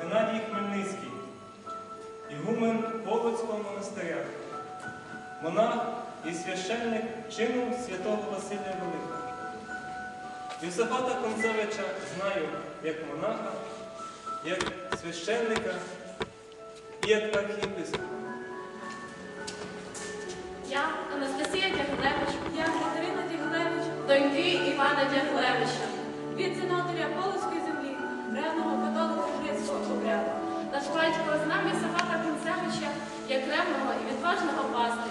Геннадій Хмельницький, ігумен Полоцького монастиря, монах і священник чину святого Василія Великого. Йосифата Концевича знаю як монаха, як священника і як архієпископа. Я Анастасія Дяглевич, я Катерина Дяглевич, доньки Івана Дяглевича, від сенаторя як і відважного пастиря.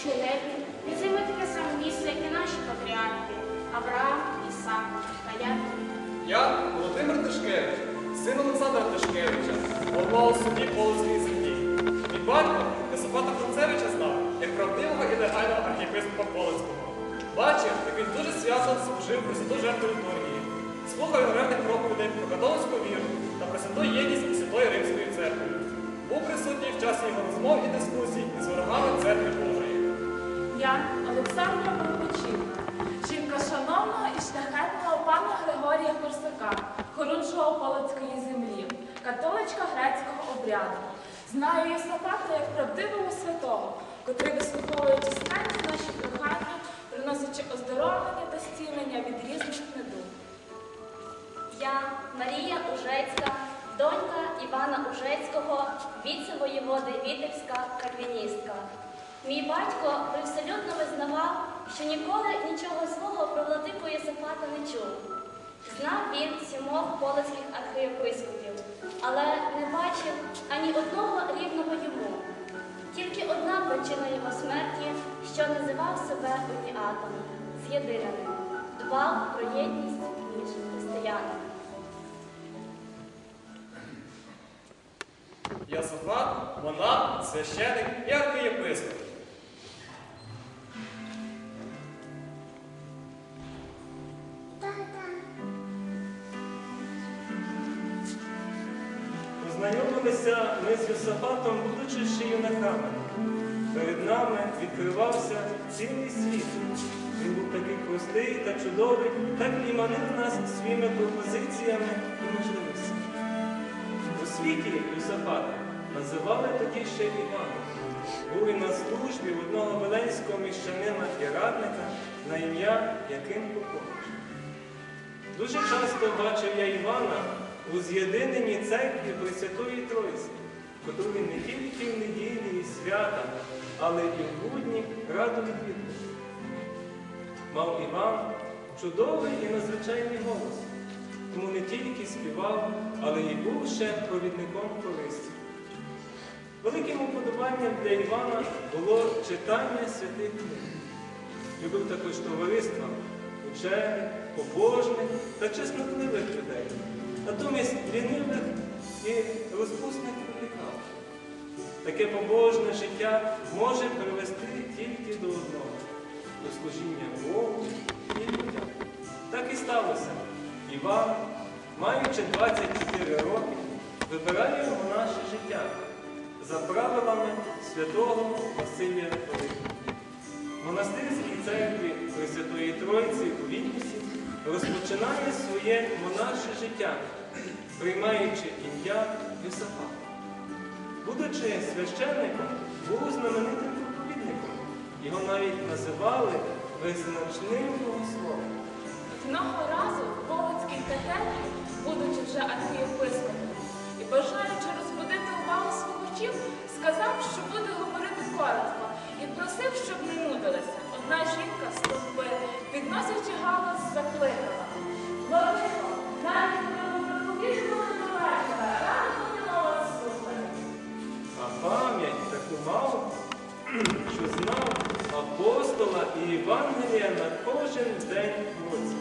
Що небі не займе таке саме місце, як і наші патріархи Авраам, Ісаак та Яків. Я Володимир Тишкевич, син Олександра Тишкевича, голова у суді Полоцької землі. Мій батько Йосифата Францевича знав, як правдивого і легального архієпископа Полоцького. Бачив, як він дуже свято служив при святу жертву літургії, слухав ревних проповідей про католицьку віру та про святу єдність святої Римської церкви. Був присутній в часі його розмов і дискусій із ворогами церкви. Я Олександра Горбачівна, жінка шановного і шляхетного пана Григорія Корсака, хорунжого Полоцької землі, католичка грецького обряду. Знаю Єсапата як правдивого святого, котрий вислуховуючи сканці наші прохання, приносячи оздоровлення та зцілення від різних недуг. Я Марія Ужецька, донька Івана Ужецького, віце-воєводи Вітебська кальвіністка. Мій батько привселюдно визнавав, що ніколи нічого злого про владику Єсифата не чув. Знав він сімох полоцьких архієпископів, але не бачив ані одного рівного йому. Тільки одна причина його смерті, що називав себе уніатом, з'єдинаним, дбав про єдність між християнами. Йосифат, монах, священик і архієпископ. З Йосафатом, будучи ще юнаками. Перед нами відкривався цілий світ. Він був такий простий та чудовий, так і манив нас своїми пропозиціями і можливостями. У світі Йосафата називали тоді ще Іваном. Був він на службі в одного веленського міщанина і радника на ім'я Яким Попович. Дуже часто бачив я Івана у з'єдиненій церкві Пресвятої Тройці, котру не тільки в неділі і свята, але і в будні раду відвідував. Мав Іван чудовий і надзвичайний голос, тому не тільки співав, але й був ще провідником користі. Великим уподобанням для Івана було читання святих книг. Любив також товариства учених, побожних та чеснотливих людей, натомість лінивих і розпусних критикав. Таке побожне життя може привести тільки до одного до служіння Богу і людям. Так і сталося. Іван, маючи 24 роки, вибирає монаше життя за правилами святого Василія Великого. Монастирській церкві Пресвятої Тройці у Вільнюсі розпочинає своє монаше життя, приймаючи ім'я Йосафата. Будучи священником, був знаменитим проповідником. Його навіть називали визначним богословом. Одного разу Полоцький катедрі, будучи вже архієпископом, і бажаючи розбудити увагу слухачів, сказав, що буде говорити коротко, і просив, щоб не нудилися. Одна жінка з толпи, підносячи галас, закликала. Владико, навіть коли ви проповідували що знав апостола і Євангелія на кожен день році.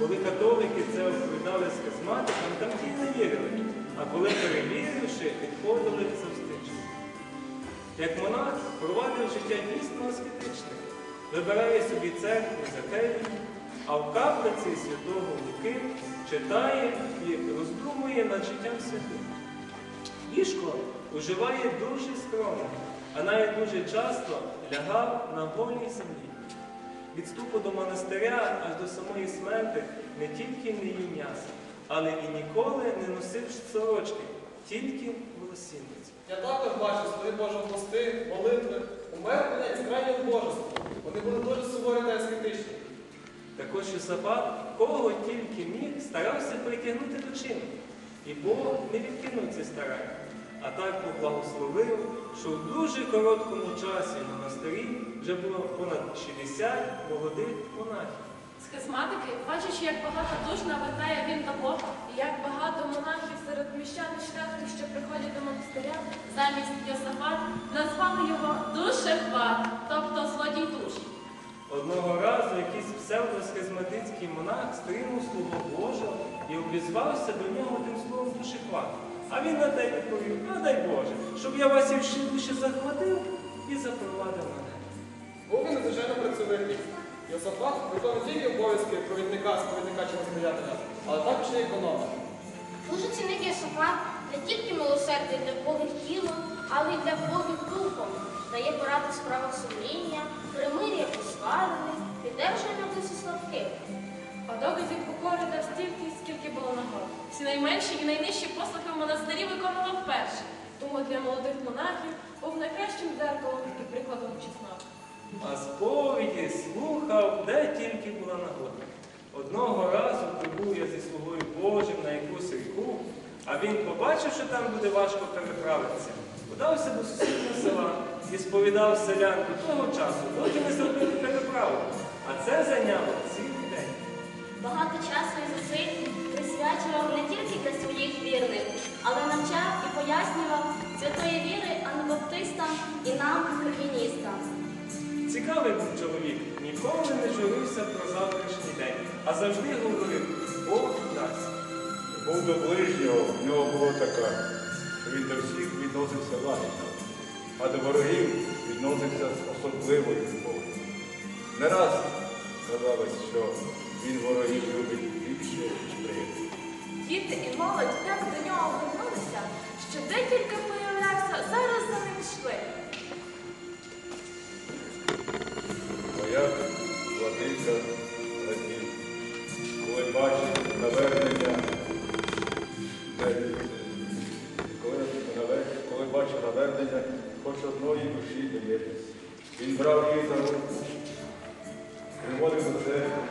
Коли католики це оповідали схизматикам, там діти вірили, а коли перевіривши, відходили завстично. Як монах провадив життя дійсно аскетичне, вибирає собі церкву за келію, а в каплиці Святого Луки читає і роздумує над життям святих. Ліжко уживає дуже скромно, а навіть дуже часто лягав на голій землі. Від ступу до монастиря аж до самої смерти не тільки не їв м'яса, але і ніколи не носив сорочки, тільки волосінниці. Я також бачив свої Божі пости, молитви, умернення і крайнє божество. Вони були дуже суворі та аскетичні. Також Йосафат, кого тільки міг, старався притягнути до чину. І Бог не відкинув ці старання, а так поблагословив, що в дуже короткому часі в монастирі вже було понад 60 молодих монахів. Схизматики, бачачи, як багато душ навертає він до Бога, і як багато монахів серед міщан і що приходять до монастиря, замість Йосафат назвали його душехват, тобто злодій душ. Одного разу якийсь псевдосхизматицький монах стринув Слово Божого і обізвався до нього тим словом душехват. А він на те відповів, а дай Боже, щоб я вас і всі душі захватив і запровадив мене. Був він надзвичайно працьовитий. Йосафат виконував не тільки обов'язки провідника, сповідника чи настоятеля, але також і економа. Дуже цінив Йосафат не тільки милосердя для Богих тілом, але й для Богих духом. Дає поради в справах сумління, примир'я посварених, піддержує на найменші і найнижчі послухи в монастирі виконував перший. Тому для молодих монахів був найкращим дзеркалом і прикладом чесноти. А сповіді слухав, де тільки була нагода. Одного разу прибув я зі слугою Божим на якусь ріку, а він побачив, що там буде важко переправитися. Подався до сусіднього села і сповідав селян до того часу, доки не зробили переправу. А це зайняло цілий день. Багато часу і зусиль присвячував не тільки для своїх вірних, але навчав і пояснював святої віри анабаптистам і нам, кальвіністам. Цікавий був чоловік, ніколи не журився про завтрашній день, а завжди говорив, Бог дасть. Любов до ближнього в нього була така, що він до всіх відносився лагідно, а до ворогів відносився з особливою любов'ю. Не раз казалось, що він ворогів любить більше, ніж приятелів. Діти і молодь так до нього вернулися, що де тільки появлявся, зараз за ним йшли. Моя владика радів, коли бачить навернення, коли, бачить навернення, хоч одної душі доєднатися. Він брав її за руку, приводив до церкви,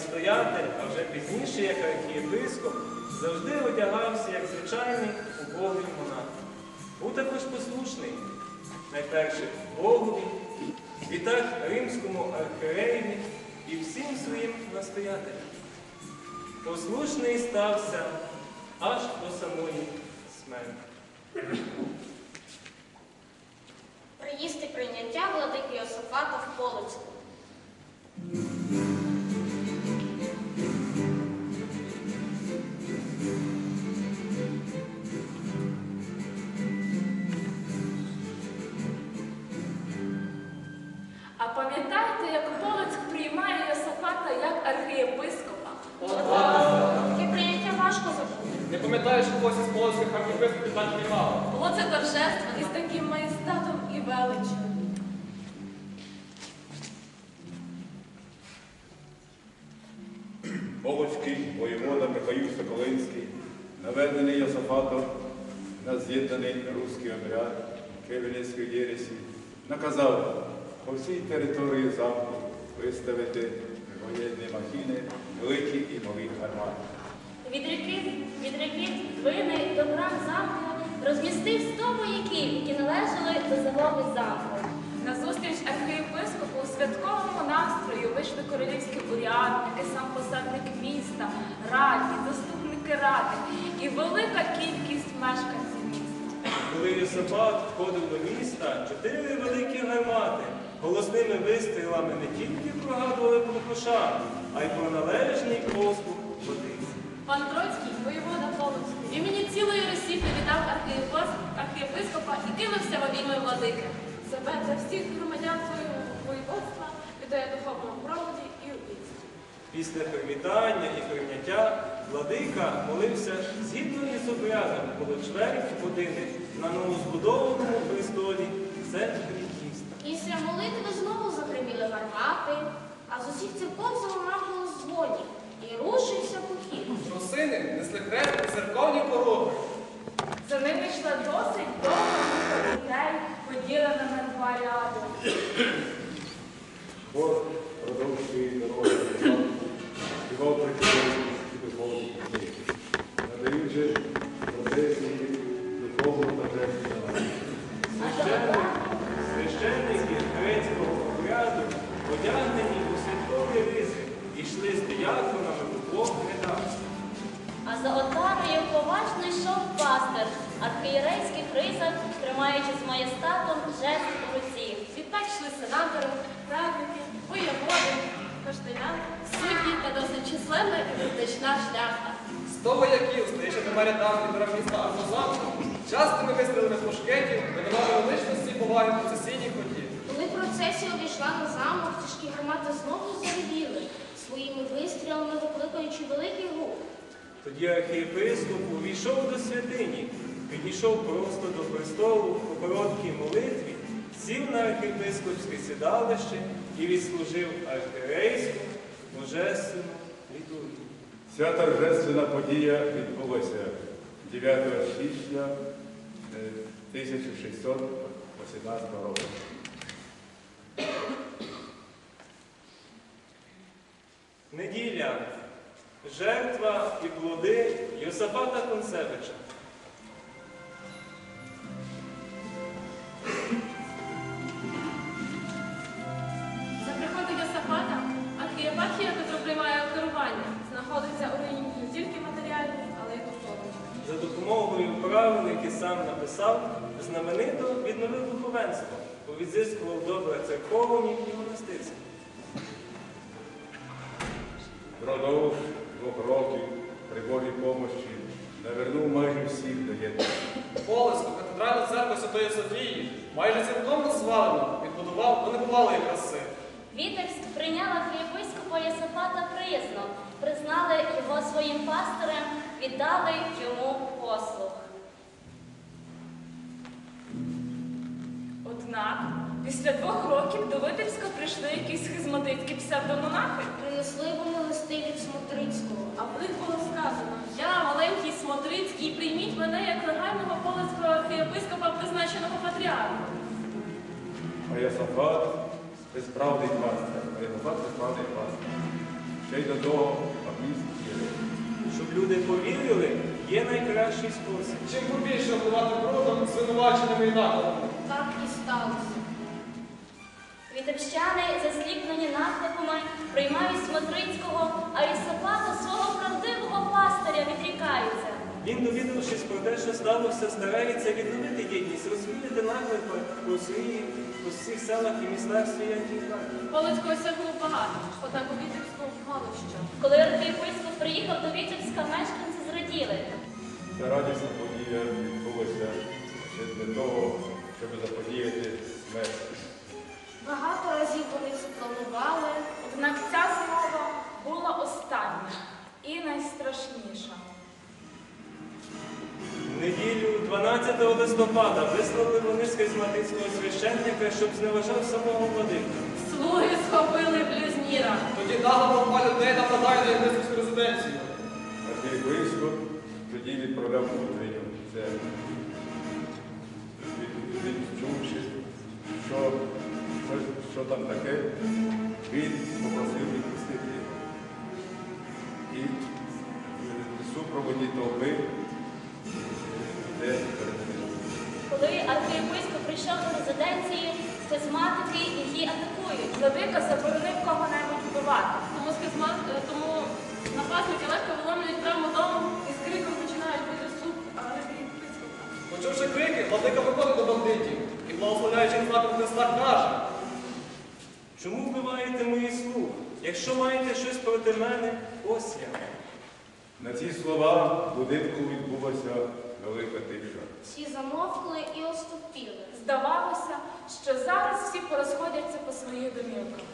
настоятель, а вже пізніше як архієпископ, завжди одягався як звичайний убогий монах. Був також послушний, найперше Богові, і так римському архієреєві і всім своїм настоятелям. Послушний стався аж до самої смерті. Пам'ятаєш, що когось із полоцьких архіпископів так приймало. Було це торжественно і з таким маєстатом і величчю. Полоцький воєвода Михаїл Соколинський, наведений Йосафатом на з'єднаний руський обряд Київської єресі, наказав по всій території замку виставити воєнні махіни, великі і малі гармати. Від ріки, від ріки Двини до брам замку розмістив 100 вояків, які належали до загони замку. Назустріч архієпископу у святковому настрою вийшли королівські урядники, сам посадник міста, раді, заступники ради і велика кількість мешканців міста. Коли Йосифат входив до міста, чотири великі гармати голосними вистрілами не тільки прогадували про пошану, а й про належний послуг водиці. Пан Троцький, воєвода Полоцький, в імені цілої Росії привітав архієпископа і кинувся в обійми владики. Себе та всіх громадян свого воєводства віддає духовному проводі і обіцяє. Після привітання і прийняття владика молився згідно із обрядом коло чверть години на новозбудованому престолі центрі міста. Після молитви знову загриміли гармати, а з усіх церков замахали дзвоні і рушився похід. Росини несли хрест у церковні пороги. За ними йшла досить процесія увійшла на замок, тяжкі гармати знову заревіли, своїми вистрілами викликаючи великий гук. Тоді архієпископ увійшов до святині, підійшов просто до престолу у короткій молитві, сів на архієпископське сідалище і відслужив архієрейську божественну літургію. Ця торжественна подія відбулася 9 січня е, 1618 року. Неділя. Жертва і плоди Йосафата Концевича. За приходу Йосафата архієпархія, яка приймає керування, знаходиться у руїні не тільки матеріальній, але й духовній. За допомогою правил, які сам написав, знаменито відновив духовенство, повідзискував добре церковні і монастирські. Впродовж двох років при Божій помощі навернув майже всіх до єдності. Полоцьку катедральну церкву Святої Софії майже цілком розвалено відбудував до небувалої краси. Вітебськ прийняв архієпископа Йосифата приязно, признали його своїм пастирем, віддали йому послуг. Однак, після двох років до Витебська прийшли якісь схизматицькі псевдомонахи. Принесли вони листи від Смотрицького. А в них було сказано, я маленький Смотрицький, прийміть мене як легального полицького архієпископа, призначеного патріархом. А Йосафат безправний пастир, а Йосафат безправний пастир. Ще й до того апіст вірив. Щоб люди повірили, є найкращий спосіб. Чим побільше обливати брудом, звинуваченими і накладами. Так і сталося. Вітебщани, засліплені наклепами, приймають Смотрицького, а Йосафата свого правдивого пастиря відрікаються. Він, довідавшись про те, що сталося, старається відновити єдність, розвіяти наклепи по, всій- по всіх селах і містах своєї країни. Полицького було багато, однак у Вітебську мало що. Коли архієпископ приїхав до Вітебська, мешканці зраділи. Ця радісна подія відбулася ще для того, щоб заподіяти смерть. Багато разів вони це планували. Однак ця змова була остання і найстрашніша. В неділю 12 листопада вислали вони схизматицького священника, щоб зневажав самого владика. Слуги схопили блюзніра. Тоді нагла толпа людей нападає на єпископську резиденцію. Архієпископ тоді відправляв кудриню це відчувши, що, що, що там таке, він попросив відпустити. І в супроводі толпи йде перед ним. Коли архієпископ прийшов до резиденції, схизматики її атакують. Владика заборонив Почувши крики, владика виходить до бандитів і, благословляючи знаком Христа, каже. Чому вбиваєте мої слуг? Якщо маєте щось проти мене, ось я. На ці слова в будинку відбулася велика тиша. Всі замовкли і оступіли. Здавалося, що зараз всі порозходяться по своїх домівках.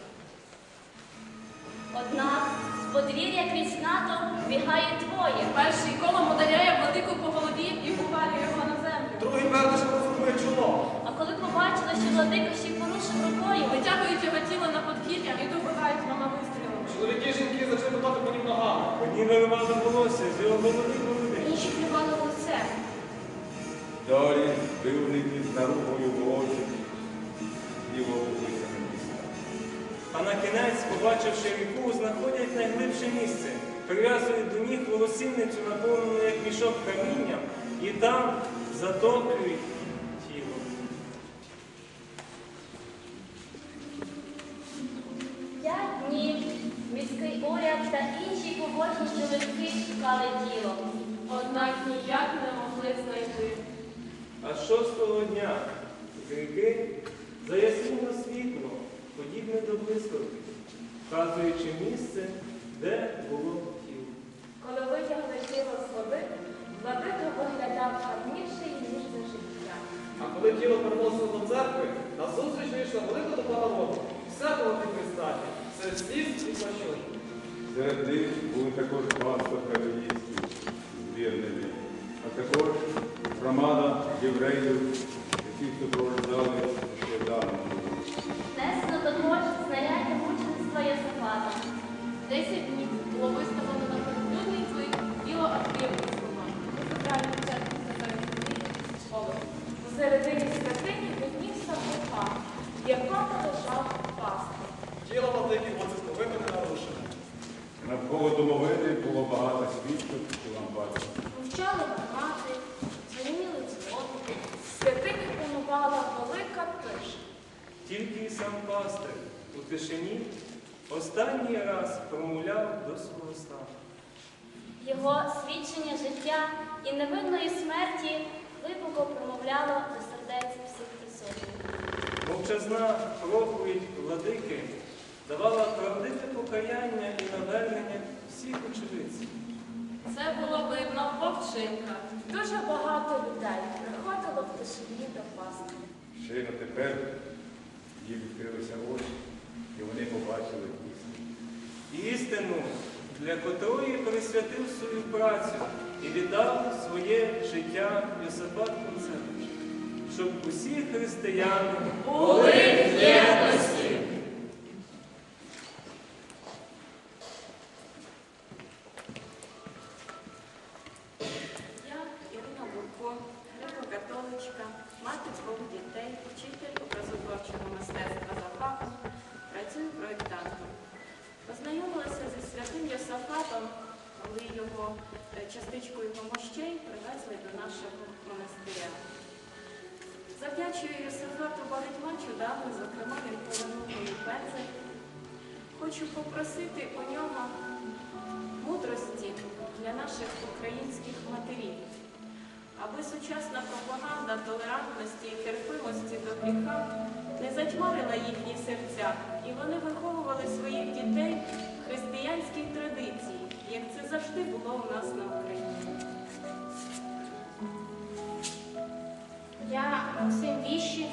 Однак з подвір'я крізь натовп бігає двоє. Перший колом ударяє владику по голові і землю. Другий пердишем розрубує чоло. А коли побачили, що владика ще й порушив рукою, Витягують його тіло на подвір'я і добивають двома вистрілами. Чоловіки і жінки зайшли питати по ним ногами. Одні виривали волосся з його голови бороди. Інші плювали в лице. Далі пивники з наругою волосся діло вулиця. А на кінець, побачивши ріку, знаходять найглибше місце, прив'язують до ніг волосинницю, наповнену як мішок камінням, і там затоплюють тіло. п'ять днів міський уряд та інші побожні чоловіки шукали тіло. Однак ніяк не могли знайти. А шостого дня з ріки заяснило світло, подібне до блискавки, вказуючи місце, де було тіло. Коли витягли тіло з води, тіло переносили до церкви, на зустріч вийшла велика толпа народу. Все було в статі, серед слів і плачуть. Серед них були також пастор каролістів з вірними, а також громада євреїв, Тільки й сам пастир у тишині останній раз промовляв до свого стану. Його свідчення життя і невинної смерті глибоко промовляло до сердець всіх присутніх. Мовчазна проповідь владики давала правдиве покаяння і навернення всіх очевидців. Це було видно в вовчинках. Дуже багато людей приходило в тишині до пастиря. Щойно тепер їм відкрилися очі, і вони побачили істину. Істину, для котрої присвятив свою працю і віддав своє життя Йосифат Концевич, щоб усі християни Були в єдності. Затьмарила їхні серця, і вони виховували своїх дітей в християнській традиції, як це завжди було у нас на Україні. Я Максим Віщик,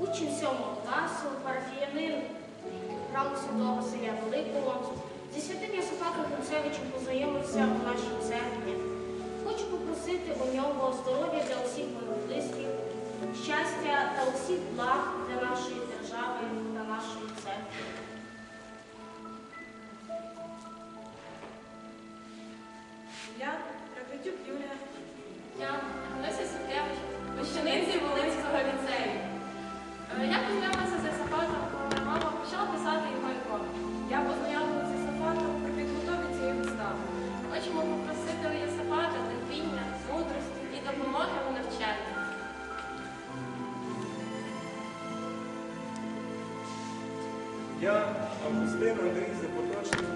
учень 7 класу, парафіянин храму Святого Василя Великого. Зі святим Йосифатом Грицевичем познайомився у нашій церкві. Хочу попросити у нього здоров'я для усіх моїх близьких, щастя та усіх благ для нашої держави та нашої церкви. Я Прокритюк Юлія. Я Гануся Сукевич, учениця Волинського ліцею. Е, Я познайомилася з Я, Августин Андрій Запоточний,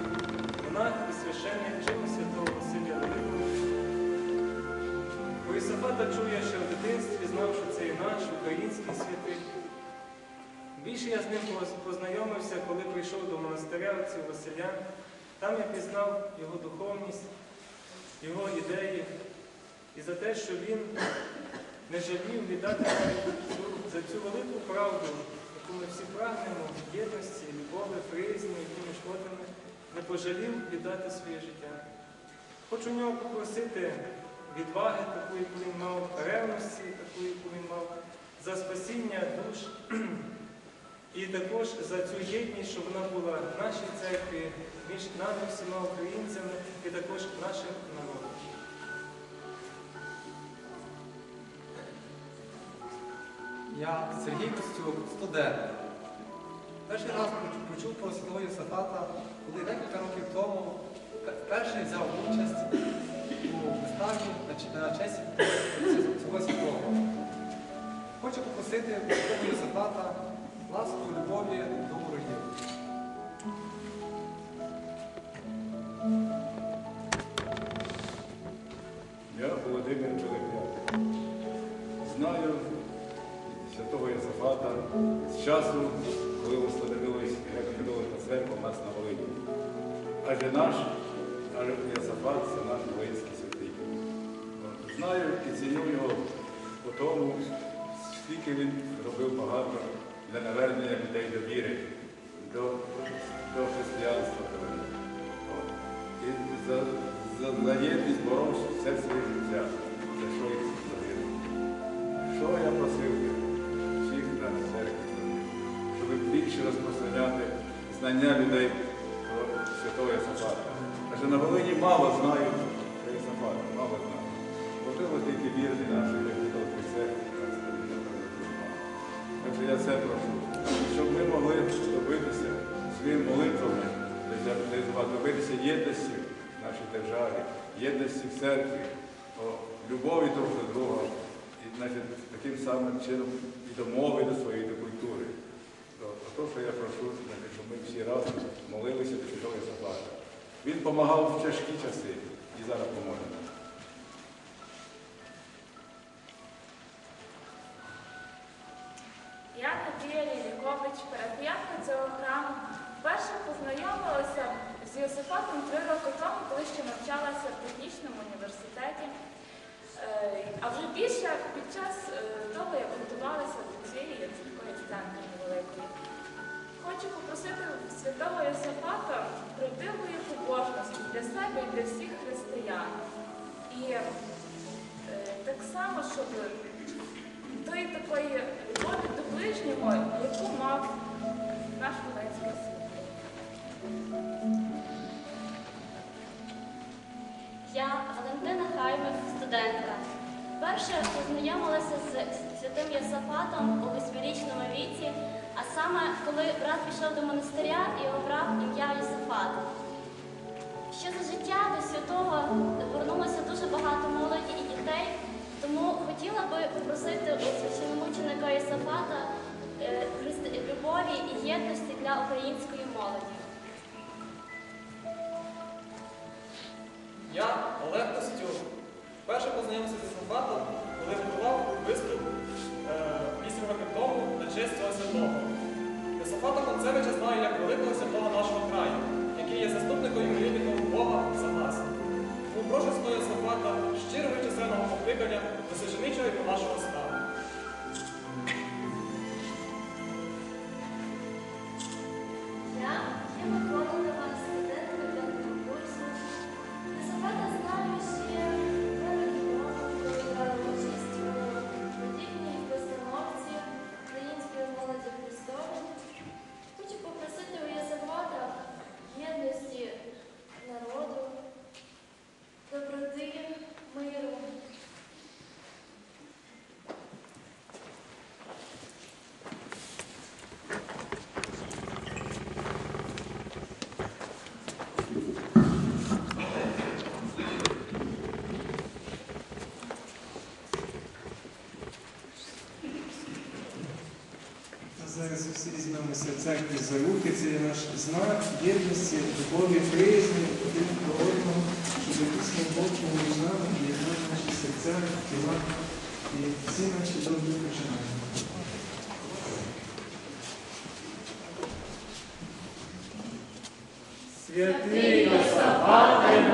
монах і священник чину святого Василя Великого, Про Єсафата чув я ще в дитинстві, знав, що це і наш український святий. Більше я з ним познайомився, коли прийшов до монастиря отців Василян. Там я пізнав його духовність, його ідеї і за те, що він не жалів віддати за цю велику правду, яку ми всі прагнемо, єдності, любові, приязні, якими шкодами, не пожалів віддати своє життя. Хочу у нього попросити відваги, таку, яку він мав, ревності, таку, яку він мав, за спасіння душ. І також за цю єдність, щоб вона була в нашій церкві, між нами всіма українцями і також нашим народом. Я Сергій Костюк, студент. Перший раз почув про святого Йосифата, коли декілька років тому перший взяв участь у виставі на честь цього святого. Хочу попросити святого Йосифата ласку любові до ворогів. Адже наш, адже Єсафат це наш воїнський святий. Знаю і ціню його по тому, скільки він робив багато для навернення людей до віри, до, до християнства. І за, за, за єдність боровся все своє життя, за що їх загинув. Що я просив всіх на церкві, щоб більше розпространяти знання людей святого Єсафата. Адже на Волині мало знають про Єсафата, мало знають. Можливо, тільки вірні наші, як мало. Так що я це прошу, щоб ми могли добитися своїми молитвами, добитися єдності в нашій державі, єдності в церкві, любові друг до друга, і таким самим чином і до мови, до своєї, що я прошу, щоб ми всі разом молилися до Святого Єсафата. Він допомагав в тяжкі часи і зараз поможе нам. Я Надія Лілікович, парафіянка цього храму, вперше познайомилася з Йосифатом три роки тому, коли ще навчалася в технічному університеті. Е, А вже більше під час е, того, як готувалася до цієї такої сценки невеликої. Хочу попросити святого Йосифата правдивої побожності для себе і для всіх християн. І е, так само, щоб тої такої любові до ближнього, яку мав наш Волинський світ. Я Валентина Хаймик, студентка. Перше познайомилася з святим Єсафатом у восьмирічному віці, а саме коли брат пішов до монастиря і обрав ім'я Єсафата. Ще за життя до святого повернулося дуже багато молоді і дітей, тому хотіла би попросити у священомученика Єсафата е, любові і єдності для української молоді. Я Олег Костюк. Вперше познайомився з Єсафатом, коли готував виступ е, 8 років тому на честь цього святого. Єсафата Концевича знає як великого святого нашого краю, який є заступником юридиком Бога за нас. Тому прошу свого Єсафата щирого численного покликання до священичого і нашого стану. Церкві за руки, це є наш знак єдності, любові, приязні один до одного, щоб після Божого між нами єднати наші серця, тіла і всі наші добрі починання. Святий Йосафате.